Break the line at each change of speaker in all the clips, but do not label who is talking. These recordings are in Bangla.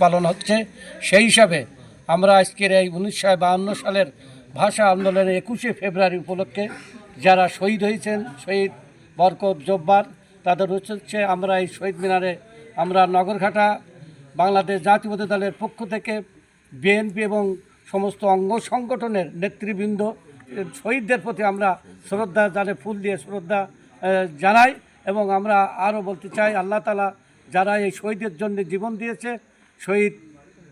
পালন হচ্ছে। সেই হিসাবে আমরা আজকের এই উনিশশো বাহান্ন সালের ভাষা আন্দোলনের একুশে ফেব্রুয়ারি উপলক্ষে যারা শহীদ হয়েছেন, শহীদ বরকত জব্বার, তাদের হচ্ছে আমরা এই শহীদ মিনারে আমরা নগরঘাটা বাংলাদেশ জাতীয়তাবাদী দলের পক্ষ থেকে বিএনপি এবং সমস্ত অঙ্গ সংগঠনের নেতৃবৃন্দ, শহীদদের প্রতি আমরা শ্রদ্ধা জানে, ফুল দিয়ে শ্রদ্ধা জানাই এবং আমরা আরও বলতে চাই, আল্লাহ তালা যারা এই শহীদের জন্য জীবন দিয়েছে শহীদ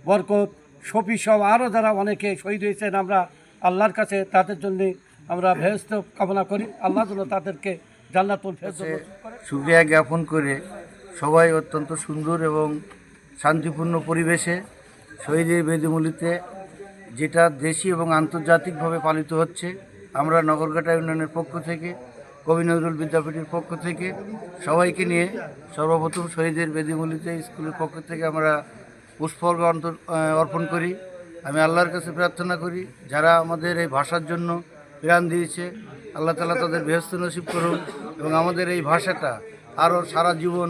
বরকত শফি সব আরও যারা অনেকে শহীদ হয়েছেন আমরা আল্লাহর কাছে তাদের জন্য আমরা ভেস্ত কামনা করি। আল্লাহ যেন তাদেরকে জান্নাতুল
সুক্রিয়া জ্ঞাপন করে সবাই অত্যন্ত সুন্দর এবং শান্তিপূর্ণ পরিবেশে শহীদের বেদমূলিতে যেটা দেশি এবং আন্তর্জাতিকভাবে পালিত হচ্ছে আমরা নগরঘাটা ইউনিয়নের পক্ষ থেকে কবি নজরুল বিদ্যাপীঠের পক্ষ থেকে সবাইকে নিয়ে সর্বপ্রথম শহীদের বেদিমূলিতে স্কুলের পক্ষ থেকে আমরা পুষ্পর্ঘ অর্পণ করি। আমি আল্লাহর কাছে প্রার্থনা করি, যারা আমাদের এই ভাষার জন্য প্রাণ দিয়েছে, আল্লাহ তালা তাদের বেহস্ত নসিব করুন এবং আমাদের এই ভাষাটা আরও সারা জীবন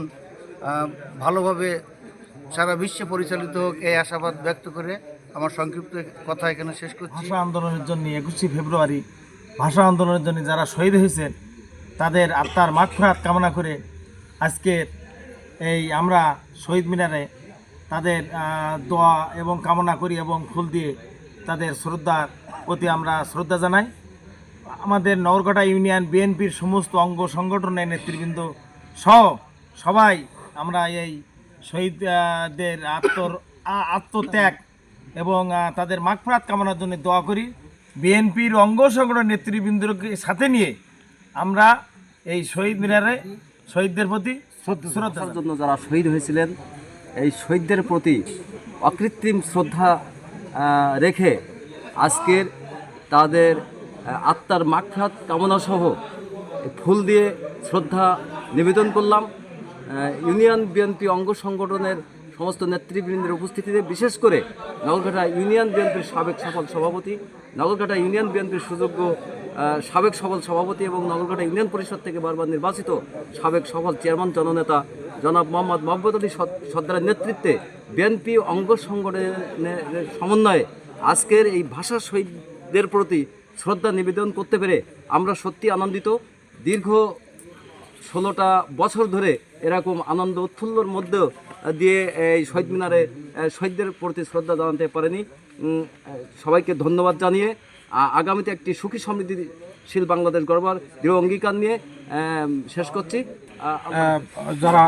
ভালোভাবে সারা বিশ্বে পরিচালিত হোক এই আশাবাদ ব্যক্ত করে আমার সংক্ষিপ্ত কথা এখানে শেষ করছি।
ভাষা আন্দোলনের জন্য একুশে ফেব্রুয়ারি, ভাষা আন্দোলনের জন্য যারা শহীদ হয়েছেন, তাদের আত্মার মাগফিরাত কামনা করে আজকের এই আমরা শহীদ মিনারে তাদের দোয়া এবং কামনা করি এবং ফুল দিয়ে তাদের শ্রদ্ধার প্রতি আমরা শ্রদ্ধা জানাই। আমাদের নগরকাটা ইউনিয়ন বিএনপির সমস্ত অঙ্গ সংগঠনের নেতৃবৃন্দ সহ সবাই আমরা এই শহীদদের আত্মর আত্মত্যাগ এবং তাদের মাগফরাত কামনার জন্য দোয়া করি। বিএনপির অঙ্গ সংগঠন নেতৃবৃন্দকে সাথে নিয়ে আমরা এই শহীদ মিনারে শহীদদের প্রতি শ্রদ্ধা
যারা শহীদ হয়েছিলেন এই শহীদদের প্রতি অকৃত্রিম শ্রদ্ধা রেখে আজকের তাদের আত্মার মাক্ষাত কামনা সহ ফুল দিয়ে শ্রদ্ধা নিবেদন করলাম। ইউনিয়ন বিএনপি অঙ্গ সংগঠনের সমস্ত নেতৃবৃন্দের উপস্থিতিতে বিশেষ করে নগরঘাটা ইউনিয়ন বিএনপির সাবেক সফল সভাপতি, নগরঘাটা ইউনিয়ন বিএনপির সুযোগ্য সাবেক সফল সভাপতি এবং নগরঘাটা ইউনিয়ন পরিষদ থেকে বারবার নির্বাচিত সাবেক সফল চেয়ারম্যান, জননেতা জনাব মোহাম্মদ মহব্বত আলী সর্দারের নেতৃত্বে বিএনপি অঙ্গ সংগঠনের সমন্বয়ে আজকের এই ভাষা শহীদদের প্রতি শ্রদ্ধা নিবেদন করতে পেরে আমরা সত্যি আনন্দিত। দীর্ঘ ষোলোটা বছর ধরে এরকম আনন্দ উৎফুল্লর মধ্যেও দিয়ে, এই শহীদ মিনারে শহীদদের প্রতি শ্রদ্ধা জানাতে পারেনি। সবাইকে ধন্যবাদ জানিয়ে আগামীতে একটি সুখী সমৃদ্ধিশীল বাংলাদেশ গড়বার দৃঢ় অঙ্গীকার নিয়ে শেষ করছি।
যারা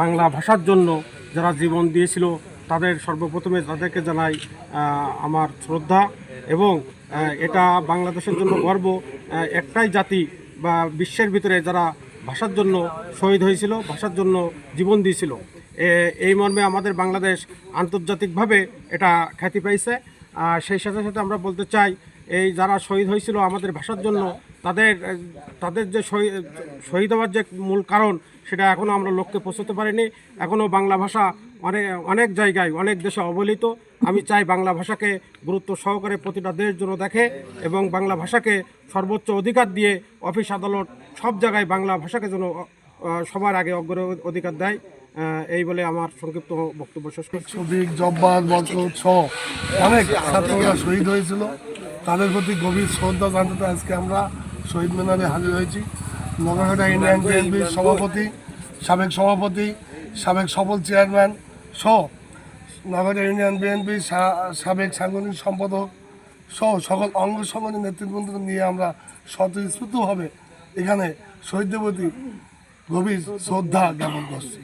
বাংলা ভাষার জন্য যারা জীবন দিয়েছিল, তাদের সর্বপ্রথমে তাদেরকে জানাই আমার শ্রদ্ধা এবং এটা বাংলাদেশের জন্য গর্ব একটাই জাতি বা বিশ্বের ভিতরে যারা ভাষার জন্য শহীদ হয়েছিল, ভাষার জন্য জীবন দিয়েছিল। এই মর্মে আমাদের বাংলাদেশ আন্তর্জাতিকভাবে এটা খ্যাতি পাইছে। আর সেই সাথে সাথে আমরা বলতে চাই, এই যারা শহীদ হয়েছিল আমাদের ভাষার জন্য তাদের তাদের যে শহীদ হওয়ার যে মূল কারণ, সেটা এখনও আমরা লক্ষ্যে পৌঁছতে পারিনি। এখনও বাংলা ভাষা অনেক অনেক জায়গায়, অনেক দেশে অবহেলিত। আমি চাই বাংলা ভাষাকে গুরুত্ব সহকারে প্রতিটা দেশ যেন দেখে এবং বাংলা ভাষাকে সর্বোচ্চ অধিকার দিয়ে অফিস, আদালত, সব জায়গায় বাংলা ভাষাকে যেন সবার আগে অগ্র অধিকার দেয়। এই বলে আমার সংক্ষিপ্ত বক্তব্য শেষ করছি।
অনেক ছাত্ররা শহীদ হয়েছিল। তাদের প্রতি গভীর শ্রদ্ধা জানাতে আজকে আমরা শহীদ মিনারে হাজির হয়েছি। নগরহাটা ইউনিয়ন বিএনপির সভাপতি সাবেক সভাপতি সাবেক সফল চেয়ারম্যান সহ নগরহাটা ইউনিয়ন বিএনপির সাবেক সাংগঠনিক সম্পাদক সহ সকল অঙ্গ সংগঠনের নেতৃবৃন্দকে নিয়ে আমরা স্বতঃস্ফূর্তভাবে এখানে শহীদদের প্রতি গভীর শ্রদ্ধা জ্ঞাপন করছি।